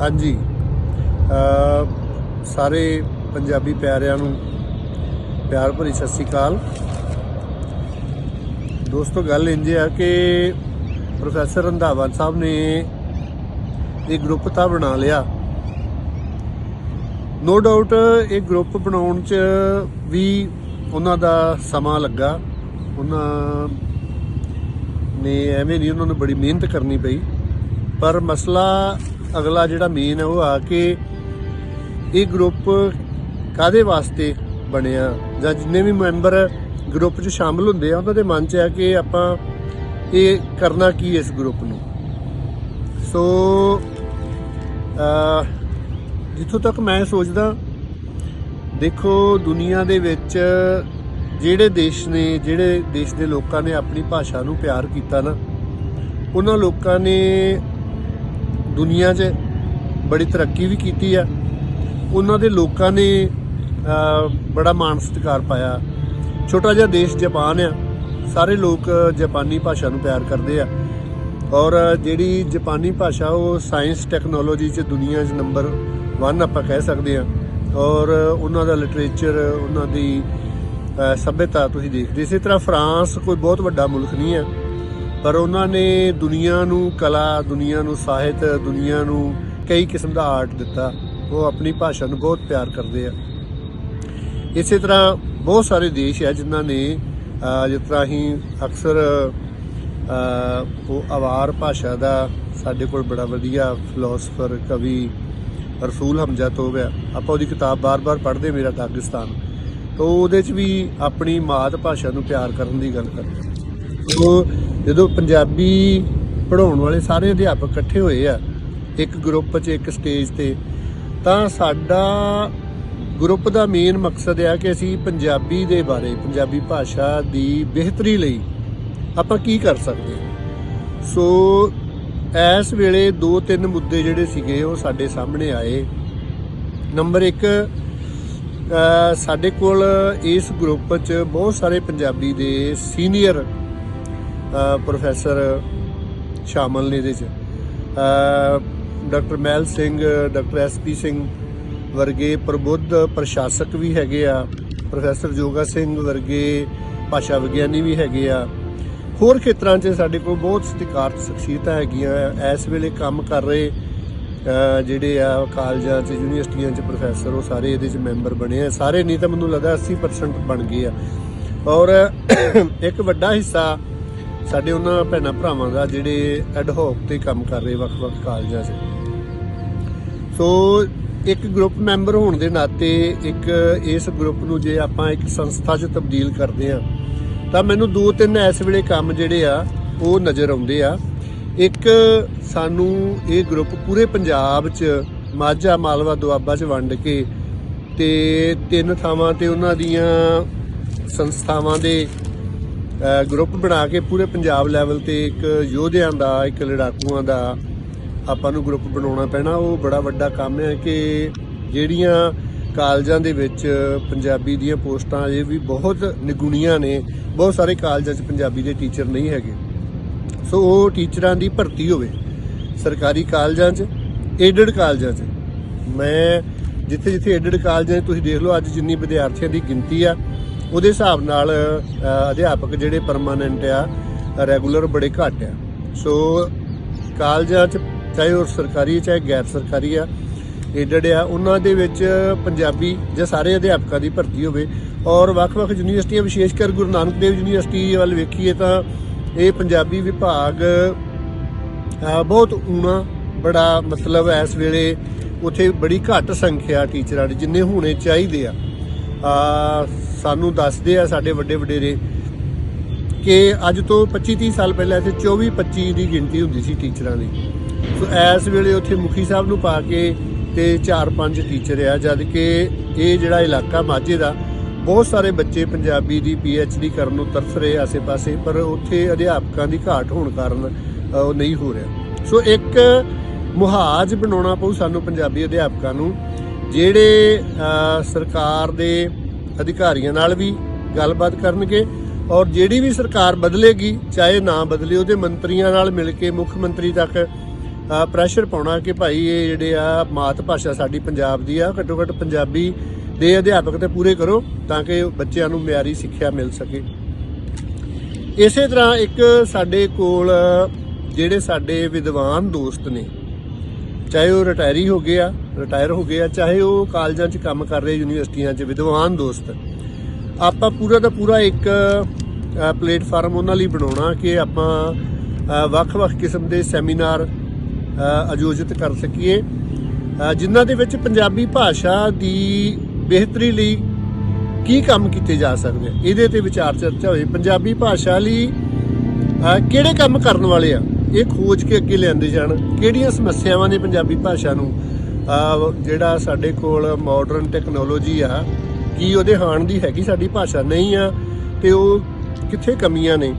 ਹਾਂਜੀ। ਸਾਰੇ ਪੰਜਾਬੀ ਪਿਆਰਿਆਂ ਨੂੰ ਪਿਆਰ ਭਰੀ ਸਤਿ ਸ੍ਰੀ ਅਕਾਲ। ਦੋਸਤੋ, ਗੱਲ ਇੰਜ ਆ ਕਿ ਪ੍ਰੋਫੈਸਰ ਰੰਧਾਵਾ ਸਾਹਿਬ ਨੇ ਇਹ ਗਰੁੱਪ ਤਾਂ ਬਣਾ ਲਿਆ। ਨੋ ਡਾਊਟ ਇਹ ਗਰੁੱਪ ਬਣਾਉਣ 'ਚ ਵੀ ਉਹਨਾਂ ਦਾ ਸਮਾਂ ਲੱਗਾ। ਉਹਨਾਂ ਨੇ ਐਵੇਂ ਨਹੀਂ ਉਹਨਾਂ ਨੂੰ ਬੜੀ ਮਿਹਨਤ ਕਰਨੀ ਪਈ। ਪਰ ਮਸਲਾ ਅਗਲਾ ਜਿਹੜਾ ਮੇਨ ਹੈ ਉਹ ਆ ਕਿ ਇਹ ਗਰੁੱਪ ਕਾਦੇ ਵਾਸਤੇ ਬਣਿਆ? ਜਾਂ ਜਿੰਨੇ ਵੀ ਮੈਂਬਰ ਗਰੁੱਪ 'ਚ ਸ਼ਾਮਲ ਹੁੰਦੇ ਆ, ਉਹਨਾਂ ਦੇ ਮਨ 'ਚ ਆ ਕਿ ਆਪਾਂ ਇਹ ਕਰਨਾ ਕੀ ਇਸ ਗਰੁੱਪ ਨੂੰ? ਸੋ ਜਿੱਥੋਂ ਤੱਕ ਮੈਂ ਸੋਚਦਾ, ਦੇਖੋ ਦੁਨੀਆ ਦੇ ਵਿੱਚ ਜਿਹੜੇ ਦੇਸ਼ ਨੇ, ਜਿਹੜੇ ਦੇਸ਼ ਦੇ ਲੋਕਾਂ ਨੇ ਆਪਣੀ ਭਾਸ਼ਾ ਨੂੰ ਪਿਆਰ ਕੀਤਾ ਨਾ, ਉਹਨਾਂ ਲੋਕਾਂ ਨੇ ਦੁਨੀਆ 'ਚ ਬੜੀ ਤਰੱਕੀ ਵੀ ਕੀਤੀ ਆ। ਉਹਨਾਂ ਦੇ ਲੋਕਾਂ ਨੇ ਬੜਾ ਮਾਣ ਸਤਿਕਾਰ ਪਾਇਆ। ਛੋਟਾ ਜਿਹਾ ਦੇਸ਼ ਜਾਪਾਨ ਆ। ਸਾਰੇ ਲੋਕ ਜਾਪਾਨੀ ਭਾਸ਼ਾ ਨੂੰ ਪਿਆਰ ਕਰਦੇ ਆ। ਔਰ ਜਿਹੜੀ ਜਾਪਾਨੀ ਭਾਸ਼ਾ ਉਹ ਸਾਇੰਸ ਟੈਕਨੋਲੋਜੀ 'ਚ ਦੁਨੀਆ 'ਚ ਨੰਬਰ 1 ਆਪਾਂ ਕਹਿ ਸਕਦੇ ਆ। ਔਰ ਉਹਨਾਂ ਦਾ ਲਿਟਰੇਚਰ ਉਹਨਾਂ ਦੀ ਅਹ, ਸਭਿਅਤਾ ਤੁਸੀਂ ਦੇਖਦੇ। ਇਸੇ ਤਰ੍ਹਾਂ ਫਰਾਂਸ ਕੋਈ ਬਹੁਤ ਵੱਡਾ ਮੁਲਕ ਨਹੀਂ ਹੈ ਪਰ ਉਹਨਾਂ ਨੇ ਦੁਨੀਆ ਨੂੰ, ਕਲਾ, ਦੁਨੀਆ ਨੂੰ, ਸਾਹਿਤ, ਦੁਨੀਆ ਨੂੰ ਕਈ ਕਿਸਮ ਦਾ ਆਰਟ ਦਿੱਤਾ। ਉਹ ਆਪਣੀ ਭਾਸ਼ਾ ਨੂੰ ਬਹੁਤ ਪਿਆਰ ਕਰਦੇ ਆ। ਇਸੇ ਤਰ੍ਹਾਂ ਬਹੁਤ ਸਾਰੇ ਦੇਸ਼ ਆ ਜਿਨ੍ਹਾਂ ਨੇ ਜਿਸ ਤਰ੍ਹਾਂ ਹੀ ਅਕਸਰ ਉਹ ਆਵਾਰ ਭਾਸ਼ਾ ਦਾ ਸਾਡੇ ਕੋਲ ਬੜਾ ਵਧੀਆ ਫਿਲਾਸਫਰ ਕਵੀ ਰਸੂਲ ਹਮਜ਼ਾ ਤੋਬ ਆ। ਆਪਾਂ ਉਹਦੀ ਕਿਤਾਬ ਬਾਰ-ਬਾਰ ਪੜ੍ਹਦੇ ਮੇਰਾ ਦਾਗਿਸਤਾਨ। ਤਾਂ ਉਹਦੇ 'ਚ ਵੀ ਆਪਣੀ ਮਾਤ ਭਾਸ਼ਾ ਨੂੰ ਪਿਆਰ ਕਰਨ ਦੀ ਗੱਲ ਕਰਦੇ ਉਹ ਜਦੋਂ ਪੰਜਾਬੀ ਪੜਾਉਣ ਵਾਲੇ ਸਾਰੇ ਅਧਿਆਪਕ ਇਕੱਠੇ ਹੋਏ ਆ, ਇੱਕ ਗਰੁੱਪ 'ਚ, ਇੱਕ ਸਟੇਜ ਤੇ, ਤਾਂ ਸਾਡਾ ਗਰੁੱਪ ਦਾ ਮੇਨ ਮਕਸਦ ਹੈ ਕਿ ਅਸੀਂ ਪੰਜਾਬੀ ਦੇ ਬਾਰੇ, ਪੰਜਾਬੀ ਭਾਸ਼ਾ ਦੀ ਬਿਹਤਰੀ ਲਈ ਆਪਾਂ ਕੀ ਕਰ ਸਕਦੇ ਸੋ ਇਸ ਵੇਲੇ ਦੋ ਤਿੰਨ ਮੁੱਦੇ ਜਿਹੜੇ ਸੀਗੇ ਉਹ ਸਾਡੇ ਸਾਹਮਣੇ ਆਏ। ਨੰਬਰ 1 ਸਾਡੇ ਕੋਲ ਇਸ ਗਰੁੱਪ 'ਚ ਬਹੁਤ ਸਾਰੇ ਪੰਜਾਬੀ ਦੇ ਸੀਨੀਅਰ ਪ੍ਰੋਫੈਸਰ ਸ਼ਾਮਲ ਨੇ ਇਹਦੇ 'ਚ। Doctor Mahal Singh, doctor SP Singh ਵਰਗੇ ਪ੍ਰਬੁੱਧ ਪ੍ਰਸ਼ਾਸਕ ਵੀ ਹੈਗੇ ਆ, ਪ੍ਰੋਫੈਸਰ ਜੋਗਾ ਸਿੰਘ ਵਰਗੇ ਭਾਸ਼ਾ ਵਿਗਿਆਨੀ ਵੀ ਹੈਗੇ ਆ। ਹੋਰ ਖੇਤਰਾਂ 'ਚ ਸਾਡੇ ਕੋਲ ਬਹੁਤ ਸਤਿਕਾਰਤ ਸ਼ਖਸੀਅਤਾਂ ਹੈਗੀਆਂ ਇਸ ਵੇਲੇ ਕੰਮ ਕਰ ਰਹੇ ਜਿਹੜੇ ਆ ਕਾਲਜਾਂ 'ਚ, ਯੂਨੀਵਰਸਿਟੀਆਂ 'ਚ ਪ੍ਰੋਫੈਸਰ, ਉਹ ਸਾਰੇ ਇਹਦੇ 'ਚ ਮੈਂਬਰ ਬਣੇ ਆ। ਸਾਰੇ ਨਹੀਂ ਤਾਂ ਮੈਨੂੰ ਲੱਗਦਾ 80% ਬਣ ਗਏ ਆ। ਔਰ ਇੱਕ ਵੱਡਾ ਹਿੱਸਾ ਸਾਡੇ ਉਹਨਾਂ ਭੈਣਾਂ ਭਰਾਵਾਂ ਦਾ ਜਿਹੜੇ ਐਡਹੌਕ ਤੇ ਕੰਮ ਕਰ ਰਹੇ ਵੱਖ-ਵੱਖ ਕਾਲਜਾਂ 'ਚ। ਸੋ ਇੱਕ ਗਰੁੱਪ ਮੈਂਬਰ ਹੋਣ ਦੇ ਨਾਤੇ ਇੱਕ ਇਸ ਗਰੁੱਪ ਨੂੰ ਜੇ ਆਪਾਂ ਇੱਕ ਸੰਸਥਾ 'ਚ ਤਬਦੀਲ ਕਰਦੇ ਆ ਤਾਂ ਮੈਨੂੰ ਦੋ ਤਿੰਨ ਇਸ ਵੇਲੇ ਕੰਮ ਜਿਹੜੇ ਆ, ਉਹ ਨਜ਼ਰ ਆਉਂਦੇ ਆ। ਇੱਕ ਸਾਨੂੰ ਇਹ ਗਰੁੱਪ ਪੂਰੇ ਪੰਜਾਬ 'ਚ ਮਾਝਾ, ਮਾਲਵਾ, ਦੁਆਬਾ 'ਚ ਵੰਡ ਕੇ ਤੇ ਤਿੰਨ ਥਾਵਾਂ ਤੇ ਉਹਨਾਂ ਦੀਆਂ ਸੰਸਥਾਵਾਂ ਦੇ ਗਰੁੱਪ ਬਣਾ ਕੇ ਪੂਰੇ ਪੰਜਾਬ ਲੈਵਲ ਤੇ ਇੱਕ ਯੋਧਿਆਂ ਦਾ, ਇੱਕ ਲੜਾਕੂਆਂ ਦਾ ਆਪਾਂ ਨੂੰ ਗਰੁੱਪ ਬਣਾਉਣਾ ਪੈਣਾ। ਉਹ ਬੜਾ ਵੱਡਾ ਕੰਮ ਹੈ ਕਿ ਜਿਹੜੀਆਂ ਕਾਲਜਾਂ ਦੇ ਵਿੱਚ ਪੰਜਾਬੀ ਦੀਆਂ ਪੋਸਟਾਂ ਇਹ ਵੀ ਬਹੁਤ ਨਿਗੁਣੀਆਂ ਨੇ। ਬਹੁਤ ਸਾਰੇ ਕਾਲਜਾਂ 'ਚ ਪੰਜਾਬੀ ਦੇ ਟੀਚਰ ਨਹੀਂ ਹੈਗੇ। ਸੋ ਉਹ ਟੀਚਰਾਂ ਦੀ ਭਰਤੀ ਹੋਵੇ ਸਰਕਾਰੀ ਕਾਲਜਾਂ 'ਚ ਏਡਡ ਕਾਲਜਾਂ 'ਚ। ਮੈਂ ਜਿੱਥੇ ਜਿੱਥੇ ਏਡਡ ਕਾਲਜਾਂ 'ਚ ਤੁਸੀਂ ਦੇਖ ਲਓ, ਅੱਜ ਜਿੰਨੀ ਵਿਦਿਆਰਥੀਆਂ ਦੀ ਗਿਣਤੀ ਆ ਉਹਦੇ ਹਿਸਾਬ ਨਾਲ ਅਧਿਆਪਕ ਜਿਹੜੇ ਪਰਮਾਨੈਂਟ ਆ ਰੈਗੂਲਰ ਬੜੇ ਘੱਟ ਆ। ਸੋ ਕਾਲਜਾਂ 'ਚ, ਚਾਹੇ ਉਹ ਸਰਕਾਰੀ ਚਾਹੇ ਗੈਰ ਸਰਕਾਰੀ ਆ ਏਡਡ ਆ, ਉਹਨਾਂ ਦੇ ਵਿੱਚ ਪੰਜਾਬੀ ਜਾਂ ਸਾਰੇ ਅਧਿਆਪਕਾਂ ਦੀ ਭਰਤੀ ਹੋਵੇ। ਔਰ ਵੱਖ-ਵੱਖ ਯੂਨੀਵਰਸਿਟੀਆਂ, ਵਿਸ਼ੇਸ਼ ਕਰ ਗੁਰੂ ਨਾਨਕ ਦੇਵ ਯੂਨੀਵਰਸਿਟੀ ਵੱਲ ਵੇਖੀਏ ਤਾਂ ਇਹ ਪੰਜਾਬੀ ਵਿਭਾਗ ਬਹੁਤ ਊਣਾ, ਬੜਾ ਮਤਲਬ ਇਸ ਵੇਲੇ ਉਥੇ ਬੜੀ ਘੱਟ ਸੰਖਿਆ ਟੀਚਰਾਂ ਦੀ, ਜਿੰਨੇ ਹੋਣੇ ਚਾਹੀਦੇ ਆ। ਸਾਨੂੰ ਦੱਸਦੇ ਆ ਸਾਡੇ ਵੱਡੇ ਵਡੇਰੇ ਕਿ ਅੱਜ ਤੋਂ 25 30 ਸਾਲ ਪਹਿਲਾਂ ਇੱਥੇ 24 25 ਦੀ ਗਿਣਤੀ ਹੁੰਦੀ ਸੀ ਟੀਚਰਾਂ ਦੀ। ਸੋ ਇਸ ਵੇਲੇ ਉੱਥੇ ਮੁਖੀ ਸਾਹਿਬ ਨੂੰ ਪਾ ਕੇ ਤੇ 4-5 ਟੀਚਰ ਆ, ਜਦ ਕਿ ਇਹ ਜਿਹੜਾ ਇਲਾਕਾ ਮਾਝੇ ਦਾ, ਬਹੁਤ ਸਾਰੇ ਬੱਚੇ ਪੰਜਾਬੀ ਦੀ ਡੀ ਕਰਨ ਨੂੰ ਤਰਸ ਰਹੇ ਆਸੇ-ਪਾਸੇ, ਪਰ ਉੱਥੇ ਅਧਿਆਪਕਾਂ ਦੀ ਘਾਟ ਹੋਣ ਕਾਰਨ ਉਹ ਨਹੀਂ ਹੋ ਰਿਹਾ। ਸੋ ਇੱਕ ਮੁਹਾਜ ਬਣਾਉਣਾ ਪਊ ਸਾਨੂੰ ਪੰਜਾਬੀ ਅਧਿਆਪਕਾਂ ਨੂੰ। ਜਿਹੜੇ ਸਰਕਾਰ ਦੇ ਅਧਿਕਾਰੀਆਂ ਨਾਲ ਵੀ ਗੱਲਬਾਤ ਕਰਨਗੇ ਔਰ ਜਿਹੜੀ ਵੀ ਸਰਕਾਰ ਬਦਲੇਗੀ, ਚਾਹੇ ਨਾ ਬਦਲੇ, ਉਹਦੇ ਮੰਤਰੀਆਂ ਨਾਲ ਮਿਲ ਕੇ, ਮੁੱਖ ਮੰਤਰੀ ਤੱਕ ਪ੍ਰੈਸ਼ਰ ਪਾਉਣਾ ਕਿ ਭਾਈ ਇਹ ਜਿਹੜੇ ਆ ਮਾਤ ਭਾਸ਼ਾ ਸਾਡੀ ਪੰਜਾਬ ਦੀ ਆ, ਘੱਟੋ ਘੱਟ ਪੰਜਾਬੀ ਦੇ ਅਧਿਆਪਕ ਤੇ ਪੂਰੇ ਕਰੋ ਤਾਂ ਕਿ ਬੱਚਿਆਂ ਨੂੰ ਮਿਆਰੀ ਸਿੱਖਿਆ ਮਿਲ ਸਕੇ। ਇਸੇ ਤਰ੍ਹਾਂ ਇੱਕ ਸਾਡੇ ਕੋਲ, ਜਿਹੜੇ ਸਾਡੇ ਵਿਦਵਾਨ ਦੋਸਤ ਨੇ ਚਾਹੇ ਉਹ ਰਿਟਾਇਰੀ ਹੋ ਗਏ ਆ ਰਿਟਾਇਰ ਹੋ ਗਏ ਆ, ਚਾਹੇ ਉਹ ਕਾਲਜਾਂ 'ਚ ਕੰਮ ਕਰ ਰਹੇ ਯੂਨੀਵਰਸਿਟੀਆਂ 'ਚ ਵਿਦਵਾਨ ਦੋਸਤ, ਆਪਾਂ ਪੂਰਾ ਦਾ ਪੂਰਾ ਇੱਕ ਪਲੇਟਫਾਰਮ ਉਹਨਾਂ ਲਈ ਬਣਾਉਣਾ ਕਿ ਆਪਾਂ ਵੱਖ-ਵੱਖ ਕਿਸਮ ਦੇ ਸੈਮੀਨਾਰ ਆਯੋਜਿਤ ਕਰ ਸਕੀਏ। ਜਿਨ੍ਹਾਂ ਦੇ ਵਿੱਚ ਪੰਜਾਬੀ ਭਾਸ਼ਾ ਦੀ ਬਿਹਤਰੀ ਲਈ ਕੀ ਕੰਮ ਕੀਤੇ ਜਾ ਸਕਦੇ ਇਹਦੇ ਤੇ ਵਿਚਾਰ ਚਰਚਾ ਹੋਈ ਪੰਜਾਬੀ ਭਾਸ਼ਾ ਲਈ ਕਿਹੜੇ ਕੰਮ ਕਰਨ ਵਾਲੇ ਆ? ਇਹ ਖੋਜ ਕੇ ਅੱਗੇ ਲਿਆਂਦੇ ਜਾਣ। ਕਿਹੜੀਆਂ ਸਮੱਸਿਆਵਾਂ ਨੇ ਪੰਜਾਬੀ ਭਾਸ਼ਾ ਨੂੰ? ਜਿਹੜਾ ਸਾਡੇ ਕੋਲ ਮਾਡਰਨ ਟੈਕਨੋਲੋਜੀ ਆ, ਕੀ ਉਹਦੇ ਹਾਣ ਦੀ ਹੈਗੀ ਸਾਡੀ ਭਾਸ਼ਾ? ਨਹੀਂ ਆ, ਤੇ ਉਹ ਕਿੱਥੇ ਕਮੀਆਂ ਨੇ?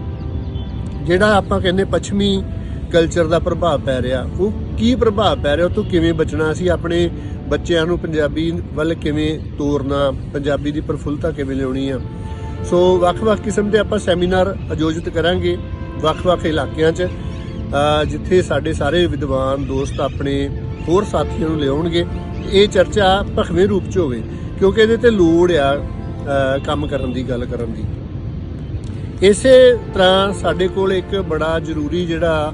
ਜਿਹੜਾ ਆਪਾਂ ਕਹਿੰਦੇ ਪੱਛਮੀ ਕਲਚਰ ਦਾ ਪ੍ਰਭਾਵ ਪੈ ਰਿਹਾ, ਉਹ ਕੀ ਪ੍ਰਭਾਵ ਪੈ ਰਿਹਾ? ਉਹ ਤੋਂ ਕਿਵੇਂ ਬਚਣਾ? ਸੀ ਆਪਣੇ ਬੱਚਿਆਂ ਨੂੰ ਪੰਜਾਬੀ ਵੱਲ ਕਿਵੇਂ ਤੋਰਨਾ? ਪੰਜਾਬੀ ਦੀ ਪ੍ਰਫੁੱਲਤਾ ਕਿਵੇਂ ਲਿਆਉਣੀ ਆ? ਸੋ ਵੱਖ-ਵੱਖ ਕਿਸਮ ਦੇ ਆਪਾਂ ਸੈਮੀਨਾਰ ਆਯੋਜਿਤ ਕਰਾਂਗੇ, ਵੱਖ-ਵੱਖ ਇਲਾਕਿਆਂ 'ਚ। ਜਿੱਥੇ ਸਾਡੇ ਸਾਰੇ ਵਿਦਵਾਨ ਦੋਸਤ ਆਪਣੇ ਹੋਰ ਸਾਥੀਆਂ ਨੂੰ ਲਿਆਉਣਗੇ, ਇਹ ਚਰਚਾ ਭਖਵੇਂ ਰੂਪ 'ਚ ਹੋਵੇ, ਕਿਉਂਕਿ ਇਹਦੇ ਤੇ ਲੋੜ ਆ ਕੰਮ ਕਰਨ ਦੀ, ਗੱਲ ਕਰਨ ਦੀ। ਇਸੇ ਤਰ੍ਹਾਂ ਸਾਡੇ ਕੋਲ ਇੱਕ ਬੜਾ ਜ਼ਰੂਰੀ ਜਿਹੜਾ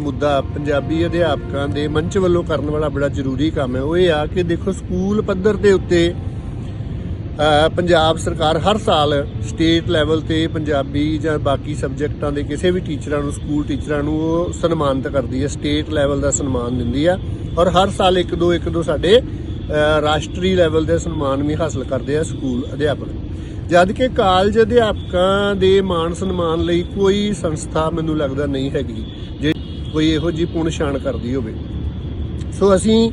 ਮੁੱਦਾ ਪੰਜਾਬੀ ਅਧਿਆਪਕਾਂ ਦੇ ਮੰਚ ਵੱਲੋਂ ਕਰਨ ਵਾਲਾ ਬੜਾ ਜ਼ਰੂਰੀ ਕੰਮ ਹੈ, ਉਹ ਇਹ ਆ ਕਿ ਦੇਖੋ, ਸਕੂਲ ਪੱਧਰ ਦੇ ਉੱਤੇ ਪੰਜਾਬ ਸਰਕਾਰ ਹਰ ਸਾਲ ਸਟੇਟ ਲੈਵਲ ਤੇ ਪੰਜਾਬੀ ਜਾਂ ਬਾਕੀ ਸਬਜੈਕਟਾਂ ਦੇ ਕਿਸੇ ਵੀ ਟੀਚਰਾਂ ਨੂੰ, ਸਕੂਲ ਟੀਚਰਾਂ ਨੂੰ ਉਹ ਸਨਮਾਨਿਤ ਕਰਦੀ ਹੈ, ਸਟੇਟ ਲੈਵਲ ਦਾ ਸਨਮਾਨ ਦਿੰਦੀ ਆ ਔਰ ਹਰ ਸਾਲ ਇੱਕ ਦੋ ਇੱਕ ਦੋ ਸਾਡੇ ਰਾਸ਼ਟਰੀ ਲੈਵਲ ਦੇ ਸਨਮਾਨ ਵੀ ਹਾਸਲ ਕਰਦੇ ਆ ਸਕੂਲ ਅਧਿਆਪਕ। ਜਦ ਕਿ ਕਾਲਜ ਅਧਿਆਪਕਾਂ ਦੇ ਮਾਣ ਸਨਮਾਨ ਲਈ ਕੋਈ ਸੰਸਥਾ ਮੈਨੂੰ ਲੱਗਦਾ ਨਹੀਂ ਹੈਗੀ, ਜੇ ਕੋਈ ਇਹੋ ਜੀ ਪੁਣ ਸ਼ਾਨ ਕਰਦੀ ਹੋਵੇ। ਸੋ ਅਸੀਂ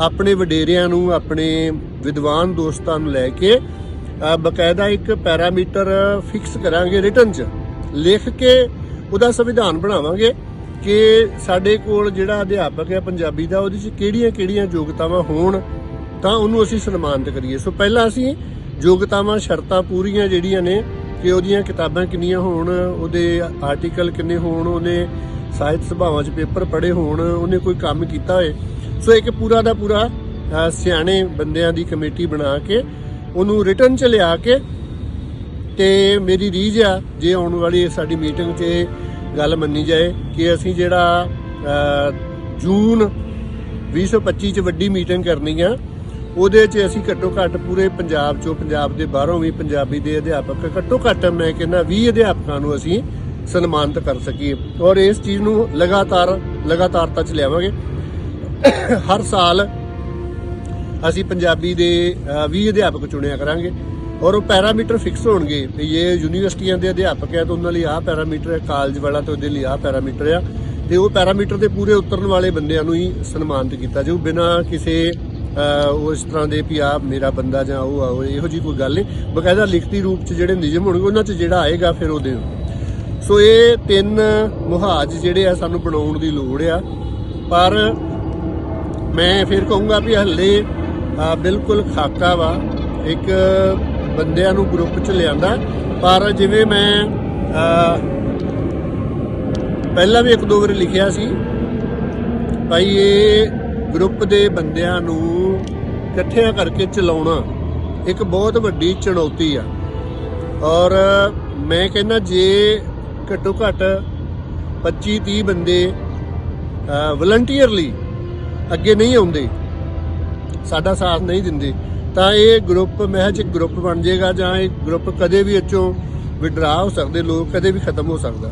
ਆਪਣੇ ਵਡੇਰਿਆਂ ਨੂੰ, ਆਪਣੇ ਵਿਦਵਾਨ ਦੋਸਤਾਂ ਨੂੰ ਲੈ ਕੇ ਅ, ਬਕਾਇਦਾ ਇੱਕ ਪੈਰਾਮੀਟਰ ਫਿਕਸ ਕਰਾਂਗੇ ਰਿਟਰਨ 'ਚ। ਲਿਖ ਕੇ ਉਹਦਾ ਸੰਵਿਧਾਨ ਬਣਾਵਾਂਗੇ ਕਿ ਸਾਡੇ ਕੋਲ ਜਿਹੜਾ ਅਧਿਆਪਕ ਹੈ ਪੰਜਾਬੀ ਦਾ ਉਹਦੇ 'ਚ ਕਿਹੜੀਆਂ-ਕਿਹੜੀਆਂ ਯੋਗਤਾਵਾਂ ਹੋਣ ਤਾਂ ਉਹਨੂੰ ਅਸੀਂ ਸਨਮਾਨਿਤ ਕਰੀਏ। ਸੋ ਪਹਿਲਾਂ ਅਸੀਂ ਯੋਗਤਾਵਾਂ ਸ਼ਰਤਾਂ ਪੂਰੀਆਂ ਜਿਹੜੀਆਂ ਨੇ ਕਿ ਉਹਦੀਆਂ ਕਿਤਾਬਾਂ ਕਿੰਨੀਆਂ ਹੋਣ ਉਹਦੇ ਆਰਟੀਕਲ ਕਿੰਨੇ ਹੋਣ ਉਹਨੇ ਸਾਹਿਤ ਸਭਾਵਾਂ 'ਚ ਪੇਪਰ ਪੜ੍ਹੇ ਹੋਣ ਉਹਨੇ ਕੋਈ ਕੰਮ ਕੀਤਾ ਹੋਏ। ਸੋ ਇੱਕ ਪੂਰਾ ਦਾ ਪੂਰਾ ਸਿਆਣੇ ਬੰਦਿਆਂ ਦੀ ਕਮੇਟੀ ਬਣਾ ਕੇ ਉਹਨੂੰ ਰਿਟਰਨ 'ਚ ਲਿਆ ਕੇ ਤੇ ਮੇਰੀ ਰੀਝ ਆ ਜੇ ਆਉਣ ਵਾਲੀ ਸਾਡੀ ਮੀਟਿੰਗ 'ਚ ਗੱਲ ਮੰਨੀ ਜਾਏ ਕਿ ਅਸੀਂ ਜਿਹੜਾ ਅ, ਜੂਨ 2025 'ਚ ਵੱਡੀ ਮੀਟਿੰਗ ਕਰਨੀ ਆ ਉਹਦੇ 'ਚ ਅਸੀਂ ਘੱਟੋ ਘੱਟ ਪੂਰੇ ਪੰਜਾਬ 'ਚੋਂ ਪੰਜਾਬ ਦੇ ਬਾਹਰੋਂ ਵੀ ਪੰਜਾਬੀ ਦੇ ਅਧਿਆਪਕ ਘੱਟੋ ਘੱਟ ਮੈਂ ਕਹਿੰਦਾ 20 ਅਧਿਆਪਕਾਂ ਨੂੰ ਅਸੀਂ ਸਨਮਾਨਿਤ ਕਰ ਸਕੀਏ। ਔਰ ਇਸ ਚੀਜ਼ ਨੂੰ ਲਗਾਤਾਰ ਲਗਾਤਾਰਤਾ 'ਚ ਲਿਆਵਾਂਗੇ। ਹਰ ਸਾਲ ਅਸੀਂ ਪੰਜਾਬੀ ਦੇ ਅ, 20 ਅਧਿਆਪਕ ਚੁਣਿਆ ਕਰਾਂਗੇ। ਔਰ ਉਹ ਪੈਰਾਮੀਟਰ ਫਿਕਸ ਹੋਣਗੇ ਵੀ ਇਹ ਯੂਨੀਵਰਸਿਟੀਆਂ ਦੇ ਅਧਿਆਪਕ ਹੈ ਤਾਂ ਉਹਨਾਂ ਲਈ ਆਹ ਪੈਰਾਮੀਟਰ ਹੈ ਕਾਲਜ ਵਾਲਾ ਤਾਂ ਉਹਦੇ ਲਈ ਆਹ ਪੈਰਾਮੀਟਰ ਆ। ਤੇ ਉਹ ਪੈਰਾਮੀਟਰ ਦੇ ਪੂਰੇ ਉਤਰਨ ਵਾਲੇ ਬੰਦਿਆਂ ਨੂੰ ਹੀ ਸਨਮਾਨਿਤ ਕੀਤਾ ਜਾਊ ਬਿਨਾਂ ਕਿਸੇ ਅ, ਉਸ ਤਰ੍ਹਾਂ ਦੇ ਵੀ ਆ ਮੇਰਾ ਬੰਦਾ ਜਾਂ ਉਹ ਆ ਇਹੋ ਜੀ ਕੋਈ ਗੱਲ ਨਹੀਂ। ਬਕਾਇਦਾ ਲਿਖਤੀ ਰੂਪ 'ਚ ਜਿਹੜੇ ਨਿਯਮ ਹੋਣਗੇ ਉਹਨਾਂ 'ਚ ਜਿਹੜਾ ਆਏਗਾ ਫਿਰ ਉਹ ਉਹਦੇ ਸੋ ਇਹ ਤਿੰਨ ਮੁਹਾਜ ਜਿਹੜੇ ਆ ਸਾਨੂੰ ਬਣਾਉਣ ਦੀ ਲੋੜ ਆ। ਪਰ ਮੈਂ ਫਿਰ ਕਹੂੰਗਾ ਵੀ ਹੱਲੇ ਬਿਲਕੁਲ ਖਾਕਾ ਵਾ। ਇੱਕ ਬੰਦਿਆਂ ਨੂੰ ਗਰੁੱਪ ਚ ਲਿਆਂਦਾ। ਪਰ ਜਿਵੇਂ ਮੈਂ ਪਹਿਲਾਂ ਵੀ ਇੱਕ ਦੋ ਵਾਰ ਲਿਖਿਆ ਸੀ, ਭਾਈ ਇਹ ਗਰੁੱਪ ਦੇ ਬੰਦਿਆਂ ਨੂੰ ਇਕੱਠਿਆਂ ਕਰਕੇ ਚਲਾਉਣਾ ਇੱਕ ਬਹੁਤ ਵੱਡੀ ਚੁਣੌਤੀ ਆ। ਔਰ ਮੈਂ ਕਹਿੰਦਾ ਜੇ ਘੱਟੋ ਘੱਟ 25 30 ਬੰਦੇ ਵਲੰਟੀਅਰਲੀ ਅੱਗੇ ਨਹੀਂ ਆਉਂਦੇ ਸਾਡਾ ਸਾਥ ਨਹੀਂ ਦਿੰਦੇ। ਤਾਂ ਇਹ ਗਰੁੱਪ ਮਹਿਜ ਇੱਕ ਗਰੁੱਪ ਬਣ ਜਾਏਗਾ ਜਾਂ ਇਹ ਗਰੁੱਪ ਕਦੇ ਵੀ ਵਿੱਚੋਂ ਵਿਡਰਾ ਹੋ ਸਕਦੇ, ਲੋਕ ਕਦੇ ਵੀ ਖਤਮ ਹੋ ਸਕਦਾ।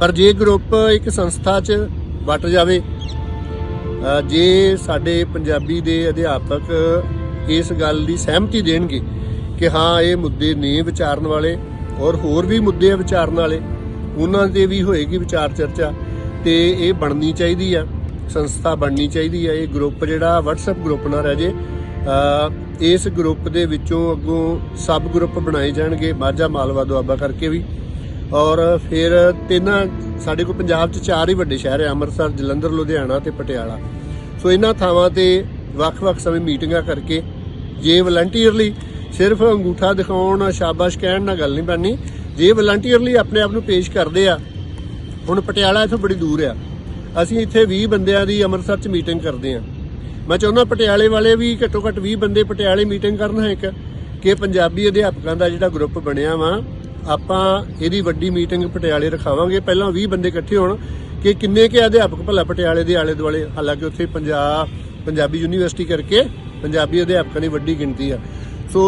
ਪਰ ਜੇ ਗਰੁੱਪ ਇੱਕ ਸੰਸਥਾ 'ਚ ਵੱਟ ਜਾਵੇ ਜੇ ਸਾਡੇ ਪੰਜਾਬੀ ਦੇ ਅਧਿਆਪਕ ਇਸ ਗੱਲ ਦੀ ਸਹਿਮਤੀ ਦੇਣਗੇ ਕਿ ਹਾਂ, ਇਹ ਮੁੱਦੇ ਨੇ ਵਿਚਾਰਨ ਵਾਲੇ ਔਰ ਹੋਰ ਵੀ ਮੁੱਦੇ ਆ ਵਿਚਾਰਨ ਵਾਲੇ, ਉਹਨਾਂ ਦੇ ਵੀ ਹੋਏਗੀ ਵਿਚਾਰ ਚਰਚਾ ਤੇ ਇਹ ਬਣਨੀ ਚਾਹੀਦੀ ਆ। ਸੰਸਥਾ ਬਣਨੀ ਚਾਹੀਦੀ ਹੈ ਇਹ ਗਰੁੱਪ ਜਿਹੜਾ WhatsApp ਗਰੁੱਪ ਨਾ ਰਹਿ ਜੇ ਇਸ ਗਰੁੱਪ ਦੇ ਵਿੱਚੋਂ ਅੱਗੋਂ ਸਬ ਗਰੁੱਪ ਬਣਾਏ ਜਾਣਗੇ, ਮਾਝਾ ਮਾਲਵਾ ਦੁਆਬਾ ਕਰਕੇ ਵੀ। ਔਰ ਫਿਰ ਤਿੰਨਾਂ, ਸਾਡੇ ਕੋਲ ਪੰਜਾਬ 'ਚ ਚਾਰ ਹੀ ਵੱਡੇ ਸ਼ਹਿਰ ਆ, ਅੰਮ੍ਰਿਤਸਰ, ਜਲੰਧਰ, ਲੁਧਿਆਣਾ ਤੇ ਪਟਿਆਲਾ। ਸੋ ਇਹਨਾਂ ਥਾਵਾਂ ਤੇ ਵੱਖ-ਵੱਖ ਸਮੇਂ ਮੀਟਿੰਗਾਂ ਕਰਕੇ ਜੇ ਵਲੰਟੀਅਰਲੀ ਸਿਰਫ ਅੰਗੂਠਾ ਦਿਖਾਉਣ, ਸ਼ਾਬਾਸ਼ ਕਹਿਣ ਨਾਲ ਗੱਲ ਨਹੀਂ ਬਣਨੀ, ਜੇ ਵਲੰਟੀਅਰਲੀ ਆਪਣੇ ਆਪ ਨੂੰ ਪੇਸ਼ ਕਰਦੇ ਆ, ਹੁਣ ਪਟਿਆਲਾ ਇੱਥੋਂ ਬੜੀ ਦੂਰ ਆ। ਅਸੀਂ ਇੱਥੇ 20 ਬੰਦਿਆਂ ਦੀ ਅੰਮ੍ਰਿਤਸਰ 'ਚ ਮੀਟਿੰਗ ਕਰਦੇ ਹਾਂ। ਮੈਂ ਚਾਹੁੰਦਾ ਪਟਿਆਲੇ ਵਾਲੇ ਵੀ ਘੱਟੋ ਘੱਟ 20 ਬੰਦੇ ਪਟਿਆਲੇ ਮੀਟਿੰਗ ਕਰਨ ਹੈ ਇੱਕ, ਕਿ ਪੰਜਾਬੀ ਅਧਿਆਪਕਾਂ ਦਾ ਜਿਹੜਾ ਗਰੁੱਪ ਬਣਿਆ ਵਾ, ਆਪਾਂ ਇਹਦੀ ਵੱਡੀ ਮੀਟਿੰਗ ਪਟਿਆਲੇ ਰਖਾਵਾਂਗੇ। ਪਹਿਲਾਂ 20 ਬੰਦੇ ਇਕੱਠੇ ਹੋਣ, ਕਿ ਕਿੰਨੇ ਕੇ ਅਧਿਆਪਕ ਭਲਾ ਪਟਿਆਲੇ ਦੇ ਆਲੇ ਦੁਆਲੇ, ਹਾਲਾਂਕਿ ਉੱਥੇ ਪੰਜਾਬ ਪੰਜਾਬੀ ਯੂਨੀਵਰਸਿਟੀ ਕਰਕੇ ਪੰਜਾਬੀ ਅਧਿਆਪਕਾਂ ਦੀ ਵੱਡੀ ਗਿਣਤੀ ਆ। ਸੋ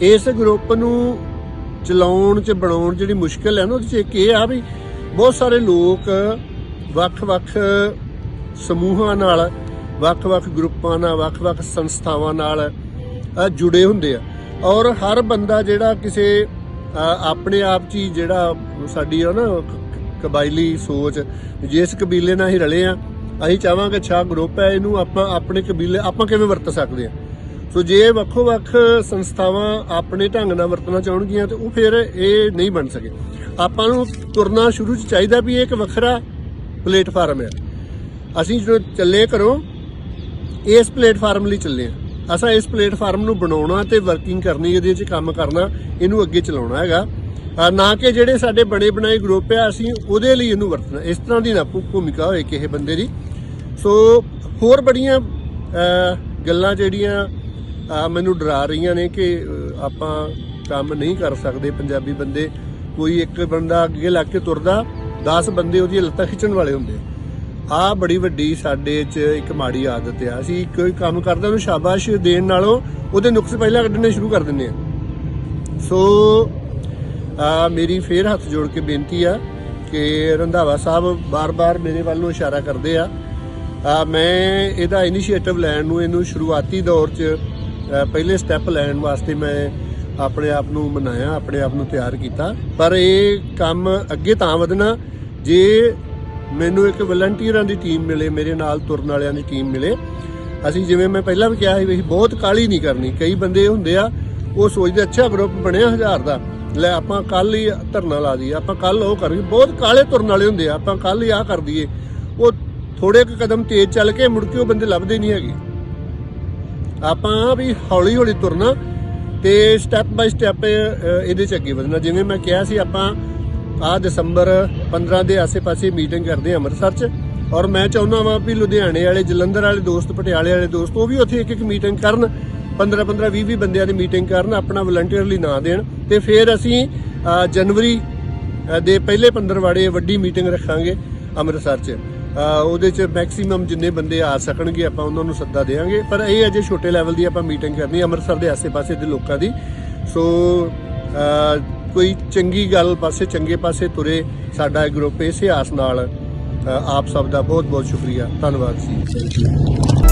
ਇਸ ਗਰੁੱਪ ਨੂੰ ਚਲਾਉਣ ਚ, ਬਣਾਉਣ ਜਿਹੜੀ ਮੁਸ਼ਕਲ ਹੈ ਨਾ, ਉਹਦੇ ਚ ਇੱਕ ਇਹ ਆ ਵੀ ਬਹੁਤ ਸਾਰੇ ਲੋਕ ਵੱਖ-ਵੱਖ ਸਮੂਹਾਂ ਨਾਲ, ਵੱਖ-ਵੱਖ ਗਰੁੱਪਾਂ ਨਾਲ, ਵੱਖ-ਵੱਖ ਸੰਸਥਾਵਾਂ ਨਾਲ ਜੁੜੇ ਹੁੰਦੇ ਆ। ਔਰ ਹਰ ਬੰਦਾ ਜਿਹੜਾ ਕਿਸੇ ਆਪਣੇ ਆਪ 'ਚ ਹੀ ਜਿਹੜਾ ਸਾਡੀ ਆ ਨਾ ਕਬਾਇਲੀ ਸੋਚ, ਜਿਸ ਕਬੀਲੇ ਨਾਲ ਹੀ ਰਲੇ ਆ, ਅਸੀਂ ਚਾਹਾਂਗੇ ਅੱਛਾ ਗਰੁੱਪ ਹੈ, ਇਹਨੂੰ ਆਪਾਂ ਆਪਣੇ ਕਬੀਲੇ, ਆਪਾਂ ਕਿਵੇਂ ਵਰਤ ਸਕਦੇ ਆ? ਸੋ ਜੇ ਵੱਖੋ ਵੱਖ ਸੰਸਥਾਵਾਂ ਆਪਣੇ ਢੰਗ ਨਾਲ ਵਰਤਣਾ ਚਾਹਣਗੀਆਂ, ਤੇ ਉਹ ਫਿਰ ਇਹ ਨਹੀਂ ਬਣ ਸਕੇ। ਆਪਾਂ ਨੂੰ ਤੁਰਨਾ ਸ਼ੁਰੂ ਚ ਚਾਹੀਦਾ ਵੀ ਇਹ ਇੱਕ ਵੱਖਰਾ ਪਲੇਟਫਾਰਮ ਹੈ। ਅਸੀਂ ਜਦੋਂ ਚੱਲੇ ਘਰੋਂ, ਇਸ ਪਲੇਟਫਾਰਮ ਲਈ ਚੱਲੇ ਆ ਅਸਾਂ ਇਸ ਪਲੇਟਫਾਰਮ ਨੂੰ ਬਣਾਉਣਾ ਤੇ ਵਰਕਿੰਗ ਕਰਨੀ, ਇਹਦੇ 'ਚ ਕੰਮ ਕਰਨਾ, ਇਹਨੂੰ ਅੱਗੇ ਚਲਾਉਣਾ ਹੈਗਾ। ਨਾ ਕਿ ਜਿਹੜੇ ਸਾਡੇ ਬਣੇ ਬਣਾਏ ਗਰੁੱਪ ਆ ਅਸੀਂ ਉਹਦੇ ਲਈ ਇਹਨੂੰ ਵਰਤਣਾ। ਇਸ ਤਰ੍ਹਾਂ ਦੀ ਨਾ ਭੂਮਿਕਾ ਹੋਏ ਕਿਸੇ ਬੰਦੇ ਦੀ। ਸੋ ਹੋਰ ਬੜੀਆਂ ਗੱਲਾਂ ਜਿਹੜੀਆਂ ਮੈਨੂੰ ਡਰਾ ਰਹੀਆਂ ਨੇ ਕਿ ਆਪਾਂ ਕੰਮ ਨਹੀਂ ਕਰ ਸਕਦੇ ਪੰਜਾਬੀ ਬੰਦੇ। ਕੋਈ ਇੱਕ ਬੰਦਾ ਅੱਗੇ ਲੱਗ ਕੇ ਤੁਰਦਾ 10 ਬੰਦੇ ਉਹਦੀਆਂ ਲੱਤਾਂ ਖਿੱਚਣ ਵਾਲੇ ਹੁੰਦੇ ਆ। ਬੜੀ ਵੱਡੀ ਸਾਡੇ 'ਚ ਇੱਕ ਮਾੜੀ ਆਦਤ ਆ। ਅਸੀਂ ਕੋਈ ਕੰਮ ਕਰਦਾ ਉਹਨੂੰ ਸ਼ਾਬਾਸ਼ ਦੇਣ ਨਾਲੋਂ ਉਹਦੇ ਨੁਕਸ ਪਹਿਲਾਂ ਕੱਢਣੇ ਸ਼ੁਰੂ ਕਰ ਦਿੰਦੇ ਆ। ਸੋ, ਆ ਮੇਰੀ ਫੇਰ ਹੱਥ ਜੋੜ ਕੇ ਬੇਨਤੀ ਆ ਕਿ ਰੰਧਾਵਾ ਸਾਹਿਬ ਬਾਰ-ਬਾਰ ਮੇਰੇ ਵੱਲ ਨੂੰ ਇਸ਼ਾਰਾ ਕਰਦੇ ਆ। ਮੈਂ ਇਹਦਾ ਇਨੀਸ਼ੀਏਟਿਵ ਲੈਣ ਨੂੰ, ਇਹਨੂੰ ਸ਼ੁਰੂਆਤੀ ਦੌਰ 'ਚ ਪਹਿਲੇ ਸਟੈਪ ਲੈਣ ਵਾਸਤੇ ਮੈਂ ਆਪਣੇ ਆਪ ਨੂੰ ਮਨਾਇਆ, ਆਪਣੇ ਆਪ ਨੂੰ ਤਿਆਰ ਕੀਤਾ। ਪਰ ਇਹ ਕੰਮ ਅੱਗੇ ਤਾਂ ਵਧਣਾ, ਜੇ ਮੈਨੂੰ ਇੱਕ ਵਲੰਟੀਅਰਾਂ ਦੀ ਟੀਮ ਮਿਲੇ, ਮੇਰੇ ਨਾਲ ਤੁਰਨ ਵਾਲਿਆਂ ਦੀ ਟੀਮ ਮਿਲੇ। ਅਸੀਂ ਜਿਵੇਂ ਮੈਂ ਪਹਿਲਾਂ ਵੀ ਕਿਹਾ ਸੀ ਵੀ ਅਸੀਂ ਬਹੁਤ ਕਾਲੀ ਨਹੀਂ ਕਰਨੀ। ਕਈ ਬੰਦੇ ਹੁੰਦੇ ਆ, ਉਹ ਸੋਚਦੇ, ਅੱਛਾ ਗਰੁੱਪ ਬਣਿਆ ਹਜ਼ਾਰ ਦਾ। ਲੈ, ਆਪਾਂ ਕੱਲ ਹੀ ਧਰਨਾ ਲਾ ਦਈਏ। ਆਪਾਂ ਕੱਲ ਉਹ ਕਰੀਏ ਬਹੁਤ ਕਾਲੇ ਤੁਰਨ ਵਾਲੇ ਹੁੰਦੇ ਆ। ਆਪਾਂ ਕੱਲ ਹੀ ਆਹ ਕਰ ਦਈਏ। ਉਹ ਥੋੜੇ ਕੁ ਕਦਮ ਤੇਜ਼ ਚੱਲ ਕੇ ਮੁੜ ਕੇ ਉਹ ਬੰਦੇ ਲੱਭਦੇ ਨਹੀਂ ਹੈਗੇ। ਆਪਾਂ ਵੀ ਹੌਲੀ ਹੌਲੀ ਤੁਰਨਾ। ਤੇ ਸਟੈਪ ਬਾਈ ਸਟੈਪ ਇਹਦੇ ਚ ਅੱਗੇ ਵਧਣਾ। ਜਿਵੇਂ ਮੈਂ ਕਿਹਾ ਸੀ, ਆਪਾਂ ਆ ਦਸੰਬਰ 15 ਦੇ ਆਸੇ-ਪਾਸੇ ਮੀਟਿੰਗ ਕਰਦੇ ਹਾਂ ਅੰਮ੍ਰਿਤਸਰ ਚ। ਔਰ ਮੈਂ ਚਾਹੁੰਦਾ ਵਾਂ ਵੀ ਲੁਧਿਆਣੇ ਵਾਲੇ, ਜਲੰਧਰ ਵਾਲੇ ਦੋਸਤ, ਪਟਿਆਲੇ ਵਾਲੇ ਦੋਸਤ, ਉਹ ਵੀ ਉੱਥੇ ਇੱਕ ਇੱਕ ਮੀਟਿੰਗ ਕਰਨ। 15 15 20 20 ਬੰਦਿਆਂ ਦੀ ਮੀਟਿੰਗ ਕਰਨ, ਆਪਣਾ ਵਲੰਟੀਅਰਲੀ ਨਾਂ ਦੇਣ। ਤੇ ਫਿਰ ਅਸੀਂ ਜਨਵਰੀ ਦੇ ਪਹਿਲੇ 15 ਵਾੜੇ ਵੱਡੀ ਮੀਟਿੰਗ ਰੱਖਾਂਗੇ ਅੰਮ੍ਰਿਤਸਰ 'ਚ। ਉਹਦੇ 'ਚ ਮੈਕਸਿਮਮ ਜਿੰਨੇ ਬੰਦੇ ਆ ਸਕਣਗੇ ਆਪਾਂ ਉਹਨਾਂ ਨੂੰ ਸੱਦਾ ਦੇਵਾਂਗੇ। ਪਰ ਇਹ ਅਜੇ ਛੋਟੇ ਲੈਵਲ ਦੀ ਆਪਾਂ ਮੀਟਿੰਗ ਕਰਨੀ, ਅੰਮ੍ਰਿਤਸਰ ਦੇ ਆਸੇ-ਪਾਸੇ ਦੇ ਲੋਕਾਂ ਦੀ। ਸੋ ਕੋਈ ਚੰਗੀ ਗੱਲ ਪਾਸੇ, ਚੰਗੇ ਪਾਸੇ ਤੁਰੇ ਸਾਡਾ ਇਹ ਗਰੁੱਪ ਇਸੇ ਆਸ ਨਾਲ ਆਪ ਸਭ ਦਾ ਬਹੁਤ ਬਹੁਤ ਸ਼ੁਕਰੀਆ। ਧੰਨਵਾਦ ਜੀ।